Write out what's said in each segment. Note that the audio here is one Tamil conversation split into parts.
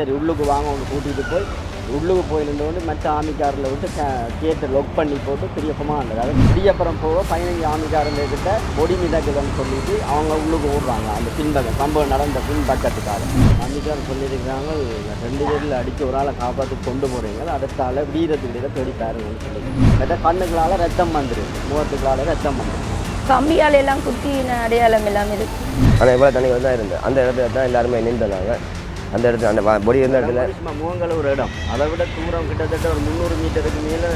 சரி உள்ளுக்கு வாங்க ஒன்று கூட்டிகிட்டு போய். உள்ளுக்கு போய் நின்று மற்ற ஆமிக்காரில் விட்டு கேட்டை லொக் பண்ணி போட்டு பிரியப்பமாக இருந்தது அது பிரியப்புறம் போக பதினஞ்சு ஆமிக்காரங்க கிட்ட பொடி மிதக்குதுன்னு சொல்லிட்டு அவங்க உள்ளுக்கு ஓடுறாங்க. அந்த பின்பக்கம் சம்பவம் நடந்த பின்பக்கத்துக்காக. ஆமிக்கார் சொல்லியிருக்கிறாங்க ரெண்டு பேரில் அடித்து ஒரு ஆளை காப்பாற்றி கொண்டு போகிறீங்க அடுத்தால வீரத்துக்கிட்ட தேடி பாருங்கன்னு சொல்லி மற்ற கண்ணுகளால் ரத்தம் வந்துடும் முகத்துக்களால் ரத்தம் வந்துடும் கம்பியால் எல்லாம் குத்தின அடையாளம் எல்லாம் இருக்கு. ஆனால் இவ்வளோ தண்ணி தான் இருந்தது. அந்த இடத்துல தான் எல்லாருமே நின்றுனாங்க அந்த இடத்துல அந்த பொடி இருந்த இடத்துல. முகங்கள் ஒரு இடம். அதை விட தூரம் கிட்டத்தட்ட ஒரு முந்நூறு மீட்டருக்கு மேலே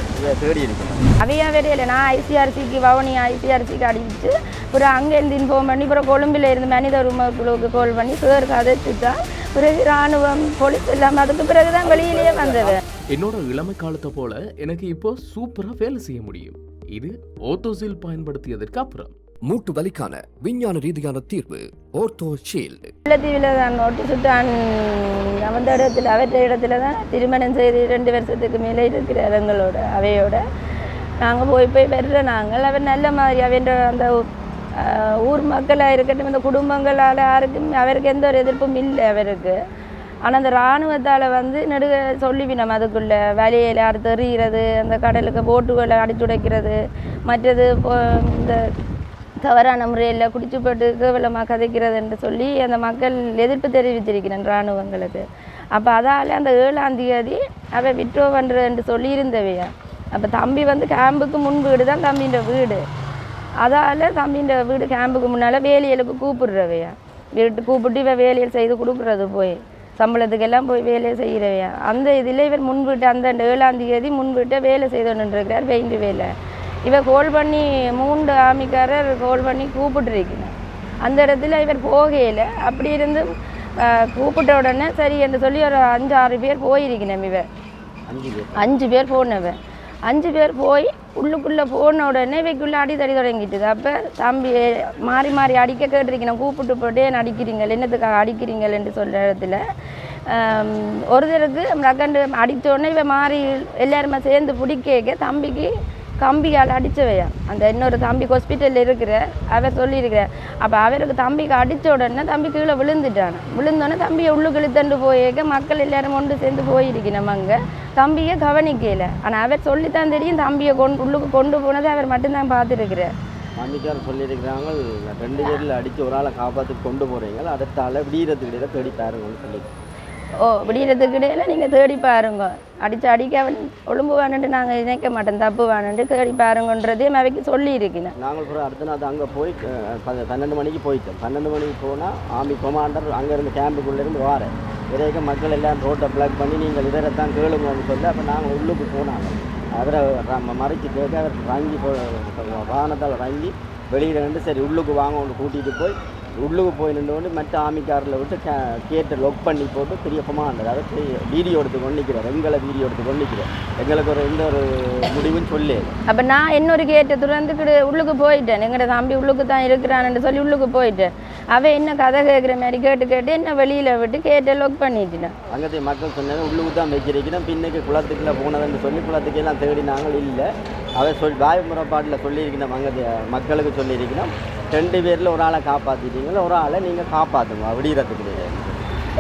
தேடி இருக்கணும். அவையா வேறையில நான் ஐசிஆர்சிக்கு வவுனி ஐசிஆர்சிக்கு அடிச்சு அப்புறம் அங்கேருந்து இன்ஃபார்ம் பண்ணி அப்புறம் கொழும்பில் இருந்து மனித உரிமைகளுக்கு கால் பண்ணி சார் கதைச்சு தான் பிறகு இராணுவம் போலீஸ் எல்லாம் அதுக்கு பிறகு தான் வெளியிலேயே வந்தது. என்னோட இளமை காலத்தை போல எனக்கு இப்போ சூப்பரா வேலை செய்ய முடியும். இது ஓத்தோசில் பயன்படுத்தியதற்கு அப்புறம். மூட்டு வலிக்கான விஞ்ஞான ரீதியான தீர்வு ஓர்த்தோ ஷீல்டு முல்லைத்தீவில் தான் நோட்டு சுட்டான் அவந்த இடத்துல அவற்ற இடத்துல தான் திருமணம் செய்து ரெண்டு வருஷத்துக்கு மேலே இருக்கிறார் எங்களோட அவையோட. நாங்கள் போய் போய் வர்ற நாங்கள். அவர் நல்ல மாதிரி அவன் அந்த ஊர் மக்களாக இருக்கட்டும் இந்த குடும்பங்களால் யாருக்கும் அவருக்கு எந்த ஒரு எதிர்ப்பும் இல்லை அவருக்கு. ஆனால் அந்த இராணுவத்தால் வந்து நெடுக சொல்லிவினோம் அதுக்குள்ளே. வேலையில் அடுத்து எறிகிறது அந்த கடலுக்கு போட்டுகளை அடிச்சுடைக்கிறது மற்றது இந்த தவறான முறையில் குடிச்சு போட்டு கேவலமாக கதைக்கிறது என்று சொல்லி அந்த மக்கள் எதிர்ப்பு தெரிவித்திருக்கிறேன் இராணுவங்களுக்கு. அப்போ அதால் அந்த ஏழாம் தேதி அவ விட்ரோ பண்ணுறேன்னு சொல்லியிருந்தவையா. அப்போ தம்பி வந்து கேம்புக்கு முன் வீடு தான் தம்பின்ற வீடு. அதால் தம்பின்ற வீடு கேம்புக்கு முன்னால் வேலையலுக்கு கூப்பிடுறவையா. வீட்டு கூப்பிட்டு இவன் வேலையில் செய்து கொடுக்குறது போய். சம்பளத்துக்கெல்லாம் போய் வேலையை செய்கிறவையா அந்த இதில் இவர் முன்வீட்டு அந்த ஏழாம் தேதி முன்வீட்டை வேலை செய்துன்னுருக்கிறார் பெயிண்ட் வேலை இவ கோல் பண்ணி மூன்று ஆமிக்காரர் கோல் பண்ணி கூப்பிட்டுருக்கணும் அந்த இடத்துல இவர் போகையில் அப்படி இருந்து கூப்பிட்ட உடனே சரி என்று சொல்லி ஒரு அஞ்சு ஆறு பேர் போயிருக்கணும் இவ அஞ்சு பேர். போனவன் அஞ்சு பேர் போய் உள்ளுக்குள்ளே போன உடனே இவைக்குள்ளே அடி தடி தொடங்கிட்டுது. அப்போ தம்பி மாறி மாறி அடிக்க கேட்டிருக்கணும். கூப்பிட்டு போட்டு அடிக்கிறீங்கள்? என்னத்துக்காக அடிக்கிறீங்கள் என்று சொல்கிற இடத்துல ஒருத்தருக்கு ரக்கண்டு அடித்த உடனே இவன் மாறி எல்லாருமே சேர்ந்து பிடிக்க தம்பிக்கு தம்பியால் அடித்தவையா? அந்த இன்னொரு தம்பி ஹாஸ்பிட்டலில் இருக்கிற அவர் சொல்லியிருக்கிற அப்போ அவருக்கு தம்பிக்கு அடித்த உடனே தம்பி கீழே விழுந்துட்டான். விழுந்தோடனே தம்பியை உள்ளுக்கு இழுத்தண்டு போயிருக்க மக்கள் எல்லாரும் ஒன்று சேர்ந்து போயிருக்கணும் அங்கே. தம்பியை கவனிக்கல. ஆனால் அவர் சொல்லித்தான் தெரியும் தம்பியை கொண்டு உள்ளுக்கு கொண்டு போனதை அவர் மட்டும்தான் பார்த்துருக்கிறார். மாமிக்கார் சொல்லியிருக்கிறாங்க ரெண்டு பேரில் அடித்து ஒரு ஆளை காப்பாற்றி கொண்டு போகிறீங்க அடுத்தால வீரத்துக்கிட்ட தேடி தாருங்கன்னு சொல்லி ஓ விடியறதுக்கு இடையில நீங்கள் தேடி பாருங்க. அடித்து அடிக்க அவன் ஒழும்பு வேணுன்ட்டு நாங்கள் நினைக்க மாட்டோம் தப்பு வேணுன்ட்டு தேடி பாருங்கன்றதையும் அவைக்கு சொல்லியிருக்கிறேன். நாங்கள் கூட அடுத்த நாள் அங்கே போய் பன்னெண்டு மணிக்கு போயிட்டோம். பன்னெண்டு மணிக்கு போனால் ஆர்மி கொமாண்டர் அங்கேருந்து கேம்புக்குள்ளேருந்து வாரேன். விரைக்க மக்கள் எல்லாம் ரோட்டை பிளாக் பண்ணி நீங்கள் இதரைத்தான் கேளுங்கன்னு சொல்லி அப்போ நாங்கள் உள்ளுக்கு போனாங்க. அவரை நம்ம மறைச்சு கேட்க அவர் ரங்கி போ வாகனத்தால் ரங்கி வெளியில் நின்று சரி உள்ளுக்கு வாங்க ஒன்று கூட்டிகிட்டு போய் உள்ளுக்கு போய் நின்று மற்ற ஆமிக்காரில் விட்டு கே கேட்டை லொக் பண்ணி போட்டு பிரியப்பமாக இருந்தது அதை வீடியோ எடுத்து கொண்டு நிற்கிறோம் எங்களை வீடியோ எடுத்து கொண்டு நிற்கிறோம் எங்களுக்கு ஒரு எந்த ஒரு முடிவும் சொல்லு அப்போ நான் இன்னொரு கேட்டை துறந்துக்கிட்டு உள்ளுக்கு போயிட்டேன். எங்கட தம்பி உள்ளுக்கு தான் இருக்கிறான்னு சொல்லி உள்ளுக்கு போயிட்டேன். அவன் என்ன கதை கேட்குற மாதிரி கேட்டு கேட்டு என்ன வெளியில் விட்டு கேட்டை லொக் பண்ணிட்டேன். அங்கத்தை மக்கள் சொன்னாங்க உள்ளுக்கு தான் வச்சிருக்கிறோம் பின்னுக்கு குளத்துக்குள்ள போனதுன்னு சொல்லி குளத்துக்கு எல்லாம் தேடினாங்க இல்லை. அவன் சொல் வாய் முறைப்பாட்டில் சொல்லியிருக்கணும் அங்கே மக்களுக்கு சொல்லியிருக்கணும். ரெண்டு பேரில் ஒரு ஆளை காப்பாற்றிட்டீங்களா ஒரு ஆளை நீங்கள் காப்பாற்றுங்க விடியறதுக்கு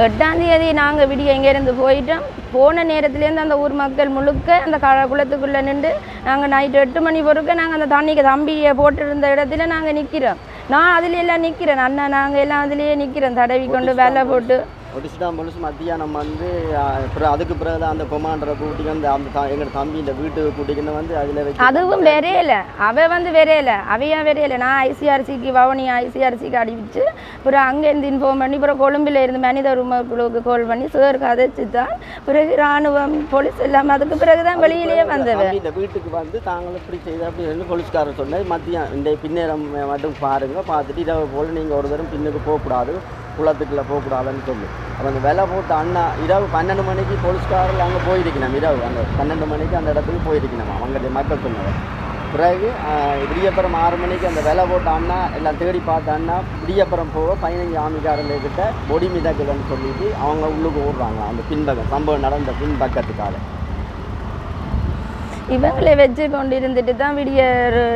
எட்டாம் தேதி நாங்கள் விடிய இங்கேருந்து போயிட்டோம். போன நேரத்துலேருந்து அந்த ஊர் மக்கள் முழுக்க அந்த க குளத்துக்குள்ளே நின்று நாங்கள் நைட்டு எட்டு மணி பொறுக்க நாங்கள் அந்த தண்ணிக்கு தம்பியை போட்டிருந்த இடத்துல நாங்கள் நிற்கிறோம். நான் அதுல எல்லாம் நிற்கிறேன். அண்ணா நாங்கள் எல்லாம் அதுலேயே நிற்கிறோம். தடவி கொண்டு வேலை போட்டு. ஒடிச்சுட்டான் பொலிஸ். மத்தியானம் வந்து அப்புறம் அதுக்கு பிறகு தான் அந்த கொமாண்டரை கூட்டிக்கு வந்து அந்த எங்களோட தம்பி இந்த வீட்டுக்கு கூட்டிக்கின்னு வந்து அதில் வச்சு அதுவும் வெறையல அவ வந்து வெறையல அவையா வெறையல நான் ஐசிஆர்சிக்கு வவுனி ஐசிஆர்சிக்கு அடிச்சு அப்புறம் அங்கேருந்து இன்ஃபார்ம் பண்ணி அப்புறம் கொழும்பில் இருந்து மனித உரிமைகளுக்கு கால் பண்ணி சார் கதைச்சு தான் பிறகு இராணுவம் போலீஸ் எல்லாம் அதுக்கு பிறகு தான் வெளியிலேயே வந்தவ தம்பி இந்த வீட்டுக்கு வந்து தாங்கள் இப்படி செய்த அப்படின்னு போலீஸ்காரர் சொன்னார். மதியம் இந்த பின்னேரம் மட்டும் பாருங்க பார்த்துட்டு இரவு போல் நீங்கள் ஒரு தரம் பின்னுக்கு போகக்கூடாது. குளத்துக்குள்ளே போகக்கூடாதுன்னு சொல்லி. அப்போ அந்த விலை போட்ட அண்ணா இரவு பன்னெண்டு மணிக்கு போலீஸ்காரில் அங்கே போயிருக்கணும் இரவு. அந்த பன்னெண்டு மணிக்கு அந்த இடத்துக்கு போயிருக்கணும் அங்கே மக்கள் சொன்னது. பிறகு விடியப்புறம் ஆறு மணிக்கு அந்த விலை போட்ட அண்ணா எல்லாம் தேடி பார்த்த அண்ணா விடியப்புறம் போக பதினஞ்சு ஆமிக்காரங்கக்கிட்ட பொடி மிதக்குதுன்னு சொல்லிட்டு அவங்க உள்ளுக்கு ஓடுறாங்க. அந்த பின்பக்கம் சம்பவம் நடந்த பின்பக்கத்துக்காக. இவங்களை வச்சு கொண்டு இருந்துட்டு தான் விடிய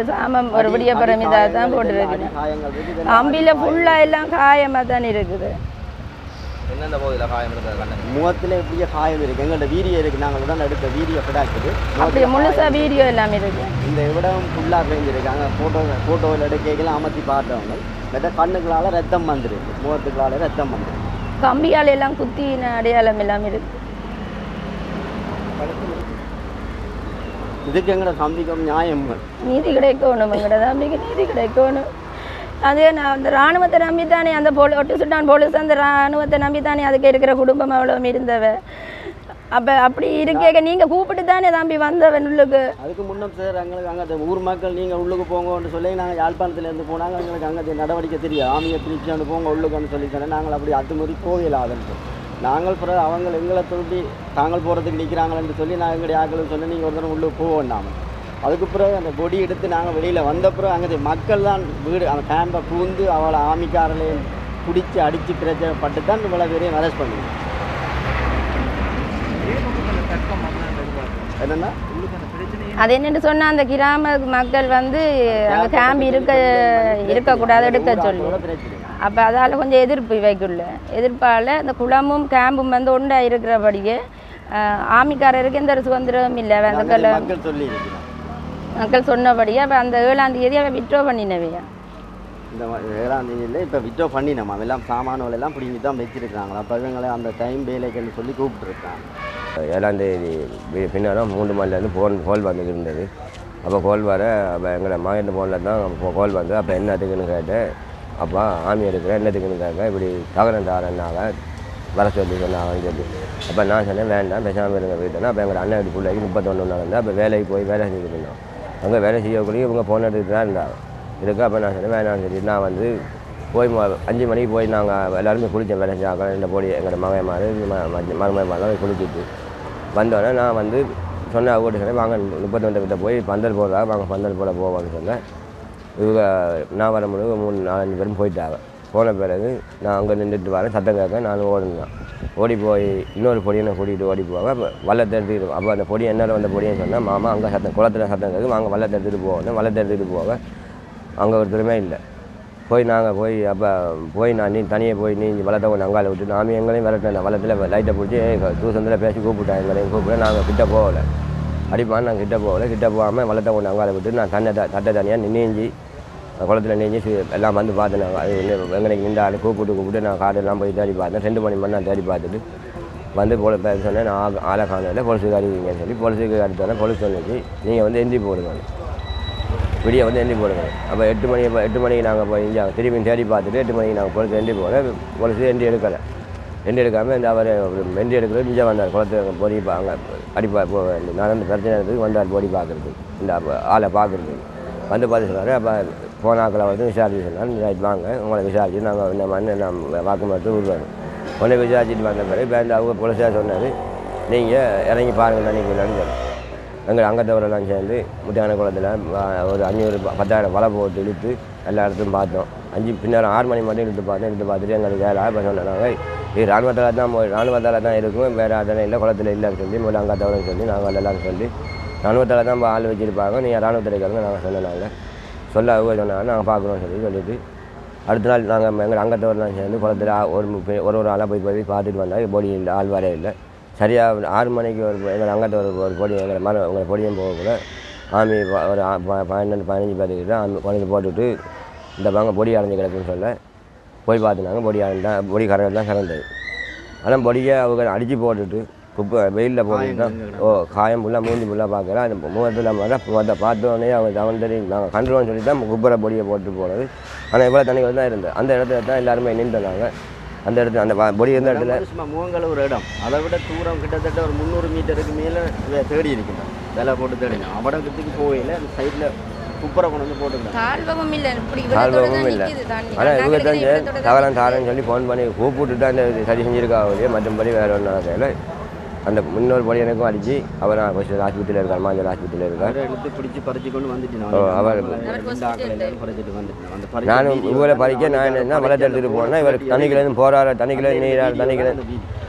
சாமம் ஒரு விடிய பரமிதா தான். இதெல்லாம் அம்பியில் ஃபுல்லாக எல்லாம் காயமாக தான் இருக்குது. எந்தெந்த பகுதியில் காயம் இருந்தது கண்ணு முகத்தில் இப்படியே காயம் இருக்குது எங்கள்கிட்ட வீடியோ இருக்குது நாங்கள் உடனே எடுத்த வீடியோ கிடாக்குது அப்படி முழுசா வீடியோ எல்லாம் இருக்கு. இந்த இடம் ஃபுல்லாக பேஞ்சிருக்காங்க ஃபோட்டோ ஃபோட்டோவில் எடுக்கலாம் அமர்த்தி பார்த்தவங்க. மற்ற கண்ணுக்களால் ரத்தம் வந்துருக்கு. முகத்துக்களால் ரத்தம் வந்துருக்கு. கம்பியால் எல்லாம் குத்தின அடையாளம் எல்லாம் இருக்கு. இதுக்கு எங்கட சந்திக்கும் நியாயம் நீதி கிடைக்கணும் எங்கட தம்பிக்கு நீதி கிடைக்கணும் அதே நான் அந்த ராணுவத்தை நம்பி தானே அந்த போலி ஒட்டு சுட்டான் போலீஸ் அந்த ராணுவத்தை நம்பி தானே அதுக்கு இருக்கிற குடும்பம் அவ்வளோ இருந்தவ அப்போ அப்படி இருக்கேக்க நீங்கள் கூப்பிட்டு தானே தம்பி வந்தவன் உள்ளுக்கு அதுக்கு முன்னம் சார் எங்களுக்கு அங்கே ஊர் மக்கள் நீங்கள் உள்ளுக்கு போங்கன்னு சொல்லி நாங்கள் யாழ்ப்பாணத்துலேருந்து போனாங்க எங்களுக்கு அங்கே நடவடிக்கை தெரியும் ஆமியை பிரிச்சு வந்து போங்க உள்ளுக்குன்னு சொல்லி தானே நாங்கள் அப்படி அத்துமுறி போகலாதுன்னு நாங்கள் பிறகு அவங்க எங்களை தூண்டி தாங்கள் போகிறதுக்கு நிற்கிறாங்களேன்னு சொல்லி நான் எங்களுடைய ஆட்களுக்கு சொன்னேன். நீங்கள் ஒரு தடவை உள்ளுக்கு போக வேண்டாம். அதுக்கு பிறகு அந்த கொடி எடுத்து நாங்கள் வெளியில் வந்த பிறகு அங்கே மக்கள் தான் வீடு அந்த கேம்பை பூந்து அவளை ஆமிக்காரலையும் பிடிச்சி அடித்து பிரச்சனைப்பட்டு தான் இவ்வளோ பேரையும் அரெஸ்ட் பண்ணுவோம் என்னென்னா? அது என்னன்னு சொன்னால் அந்த கிராம மக்கள் வந்து அங்கே கேம்ப் இருக்க இருக்கக்கூடாது எடுக்க சொல்லி பிரச்சனை. அப்போ அதால் கொஞ்சம் எதிர்ப்பு இவைக்குள்ள. எதிர்ப்பால் இந்த குளமும் கேம்பும் வந்து ஒன்றா இருக்கிறபடியே ஆமிக்காரருக்கு எந்த ஒரு சுதந்திரமும் இல்லை. அந்த மக்கள் சொல்லி மக்கள் சொன்னபடியே அப்போ அந்த ஏழாம் தேதி அவன் விட்ரோ பண்ணினவையா? இந்த ஏழாம் தேதியில் இப்போ விட்ரோ பண்ணினோம். எல்லாம் சாமான்கள் எல்லாம் பிடிங்கி தான் வச்சிருக்காங்களா அப்போ இவங்களை அந்த டைம் வேலைக்குன்னு சொல்லி கூப்பிட்டுருக்காங்க. ஏழாம் தேதி பின்னாலும் மூன்று மணிலேருந்து ஃபோன் கோல் வந்து இருந்தது. அப்போ கோல் வர அப்போ எங்களை மகன் ஃபோனில் தான் அப்போ கோல் வந்து அப்போ என்னத்துக்குன்னு கேட்டேன். அப்பா ஆமி இருக்கிறேன் என்னத்துக்குன்னு கேட்க இப்படி தகரம் தாரன்னாங்க வர சொல்லி சொன்னாங்கன்னு சொல்லி. அப்போ நான் சொன்னேன் வேண்டாம் பேசாமல் இருங்க வீட்டுனா அப்போ எங்கள் அண்ணன் வீட்டு பிள்ளைக்கு முப்பத்தொன்று இருந்தால் அப்போ வேலைக்கு போய் வேலை செஞ்சுட்டு இருந்தோம் அங்கே வேலை செய்யக்கூடிய இவங்க ஃபோன் எடுத்துகிட்டு தான் இருந்தாங்க. இதுக்கு அப்போ நான் சொன்னேன் வேணாம்னு சொல்லி நான் வந்து போய் அஞ்சு மணிக்கு போய் நாங்கள் எல்லாருமே குளித்தோம் வேலை செஞ்சாங்க. இந்த போடி எங்களோட மகன் மாதிரி மருமகன் மாதிரி குளிச்சுட்டு வந்தோடனே நான் வந்து சொன்ன அவங்க சொன்னேன் வாங்க முப்பத்தொன்று கிட்ட போய் பந்தல் போடுறாங்க வாங்க பந்தல் போட போவாங்கன்னு சொன்னேன். இவங்க நான் வர முடியும் மூணு நாலஞ்சு பேரும் போயிட்டாங்க. போன பிறகு நான் அங்கே நின்றுட்டு வரேன். சத்தம் கேட்க நானும் ஓடினேன். ஓடி போய் இன்னொரு பொடியை கூட்டிகிட்டு ஓடி போவேன். அப்போ வல்லத்தை எடுத்துக்கிட்டு அப்போ அந்த பொடி என்ன வந்த பொடின்னு சொன்னால் மாமா அங்கே சத்தம் குளத்தில் சத்தம் கேட்கு. வாங்க வல்லத்தை எடுத்துகிட்டு போவோம் வல்லத்தை எடுத்துகிட்டு போவேன். அங்கே ஒருத்தருமே இல்லை. போய் நாங்கள் போய் அப்போ போய் நான் நீ தனியாக போய் நீ வளர்த்த கொண்டு அங்கால விட்டு நாம எங்களையும் விரட்டினேன். வளத்தில் லைட்டை பிடிச்சி தூசந்தில் பேசி கூப்பிட்டேன் எங்களையும் கூப்பிட்டு நாங்கள் கிட்ட போகலை. அடிப்பான் நாங்கள் கிட்ட போகலை. கிட்ட போகாமல் வளர்த்த கொண்டு அங்கால விட்டு நான் தண்ணை த தட்டை தனியாக நீஞ்சி குளத்தில் நெஞ்சு எல்லாம் வந்து பார்த்தேன் நாங்கள் அது எங்களுக்கு நின்று ஆள் கூப்பிட்டு கூப்பிட்டு நான் காடெல்லாம் போய் தேடி பார்த்தேன். ரெண்டு மணி மணி நான் தேடி பார்த்துட்டு வந்து போல பேச சொன்னேன் நான் ஆளை காணல போலீஸுக்கு அறிவிங்கன்னு சொல்லி போலீஸுக்கு அடுத்தோடனே போலீஸ் சொன்னிச்சு நீங்கள் வந்து எந்தி போடுங்க விடிய வந்து எந்தி போடுங்க அப்போ எட்டு மணி எட்டு மணிக்கு நாங்கள் போய் இங்கே திரும்பி தேடி பார்த்துட்டு எட்டு மணிக்கு நாங்கள் போலீஸ் எந்தி போனோம். போலீஸ் எந்தி எடுக்கலை. எண்டி எடுக்காமல் இந்த அவர் எண்டி எடுக்கிறது இங்கே வந்தார். குளத்தை பொடி அங்கே அடிப்பா போ நடந்த பிரச்சனை இருக்குது வந்தார் பொடி பார்க்குறது. இந்த ஆளை பார்க்குறது. வந்து பார்த்து சொன்னார் அப்போ போனாக்களை வந்து விசாரிச்சு சொன்னால் ரைட் வாங்க. உங்களை விசாரிச்சு நாங்கள் இந்த மண்ணு நாம் வாக்குமூலத்தை உருவாங்க உடனே விசாரிச்சுட்டு வந்த பிறகு இப்போ அவங்க போலீஸாக சொன்னார். நீங்கள் இறங்கி பாருங்கள் நினைக்கலான்னு சொன்னேன் எங்கள் அங்கத்தவரெல்லாம் சேர்ந்து முத்தியான குளத்தில் ஒரு அஞ்சூறு பத்தாயிரம் வலை போட்டு இழுத்து எல்லா இடத்தையும் பார்த்தோம். அஞ்சு பின்னர் ஆறு மணி மட்டும் இழுத்து பார்த்தோம். இழுத்து பார்த்துட்டு எங்களுக்கு வேலை இப்போ சொன்னாங்க. இது ராணுவத்தில் தான் போய் தான் இருக்கும். வேறு அதெல்லாம் இல்லை குளத்தில் இல்லைன்னு சொல்லி முதல்ல அங்கத்தவரை சொல்லி நாங்கள் எல்லாரும் சொல்லி ராணுவத்தில் தான் ஆள் வச்சுருப்பாங்க. நீங்கள் இராணுவத்தில் இருக்கிறவங்க நாங்கள் சொன்னாங்க சொல்ல அவங்க சொன்னாங்க நாங்கள் பார்க்குறோம் சொல்லி சொல்லிட்டு. அடுத்த நாள் நாங்கள் எங்கள் அங்கத்தவரெலாம் சேர்ந்து குளத்தில் ஒரு ஒரு ஒரு ஆளாக போய் போய் பார்த்துட்டு வந்தால் பொடி இல்லை ஆள் வரே இல்லை. சரியாக ஆறு மணிக்கு ஒரு எங்கள் அங்கத்தவர் ஒரு பொடி எங்களை மர உங்களை பொடியும் கூட ஆமி ஒரு ப- பன்னெண்டு பதினஞ்சு பேர்த்துக்கிட்ட ஆமி குழந்தை போட்டுவிட்டு இந்த பாங்க பொடி அடைஞ்சு கிடக்குன்னு சொல்ல போய் பார்த்துனாங்க பொடி அடைஞ்சா பொடி கரையில் தான் சிறந்தது ஆனால் பொடியை அவங்க அடித்து போட்டுட்டு குப்பை வெயிலில் தான் ஓ காயம் ஃபுல்லாக மூஞ்சி ஃபுல்லாக பார்க்குறேன் அந்த முகத்தில் முகத்தை பார்த்தோன்னே அவங்க அவன் தெரியும் நாங்கள் கண்டுருவோம்னு சொல்லி தான் குப்பரை பொடியை போட்டு போனது. ஆனால் இவ்வளோ தண்ணிகள் தான் இருந்தது. அந்த இடத்துல தான் எல்லாருமே நின்றுனாங்க அந்த இடத்துல அந்த பொடி இருந்த இடத்துல சும்மா முகங்கள் ஒரு இடம். அதை விட தூரம் கிட்டத்தட்ட ஒரு முந்நூறு மீட்டருக்கு மேலே தேடி இருக்கணும் விலை போட்டு தேடினோம். அவடத்துக்கு போகல அந்த சைடில் குப்பரை கொண்டு வந்து போட்டுக்கிட்டோம். தாழ்வமும் இல்லை. தாழ்வமும் இல்லை. ஆனால் இவங்க தெரிஞ்சு தகரம் தாரன்னு சொல்லி ஃபோன் பண்ணி கூப்பிட்டு தான் இந்த சரி செஞ்சிருக்கா ஒழிய மற்றபடி வேறு ஒன்றும் நடக்கல அந்த முன்னோர் படி எனக்கும் அடிச்சு அவர் கொஞ்சம் ஆஸ்பத்திரியில் இருக்கார் மாஞ்சல் ஆஸ்பத்திரியில் இருக்கார். அவரை எடுத்து பிடிச்சி பறிச்சு கொண்டு வந்துட்டு அவர் நானும் இவரை பறிக்க நான் என்ன வளத்தை எடுத்துகிட்டு போனேன் இவர் தண்ணிக்கிலேருந்து போகிறாரு தண்ணிக்கில நீரார் தண்ணிக்கில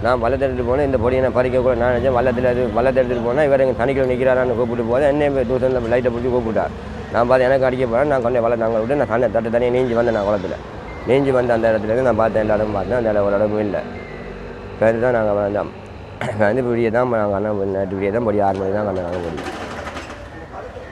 நான் வளத்தை எடுத்துகிட்டு போனேன் இந்த பொடியை நான் பறிக்க கூட நான் நினச்சேன் வள்ளத்தில் இது வள்ளத்தை எடுத்துகிட்டு போனால் இவர் எங்கள் தண்ணிக்கில் நிற்கிறாரான்னு கூப்பிட்டு போது என்னையும் தூசனில் லைட்டை பிடிச்சி கூப்பிட்டார். நான் பார்த்து எனக்கு அடிக்க போகிறேன் நான் கொண்டே வள நாங்கள் விட்டு நான் தண்ணி தட்டு தண்ணியை நீஞ்சி வந்தேன் நான் குளத்தில். நீஞ்சி வந்த அந்த இடத்துல இருந்து நான் பார்த்தேன் எல்லா இடமும் பார்த்தேன் அந்த இடம் ஒரு இடமும் இல்லை. பேர் தான் நாங்கள் நான் வந்து இப்படியே தான் நாங்கள் அண்ணா நேற்று விடிய தான் படி ஆறு மணி தான் கண்ண நாங்கள் முடியும்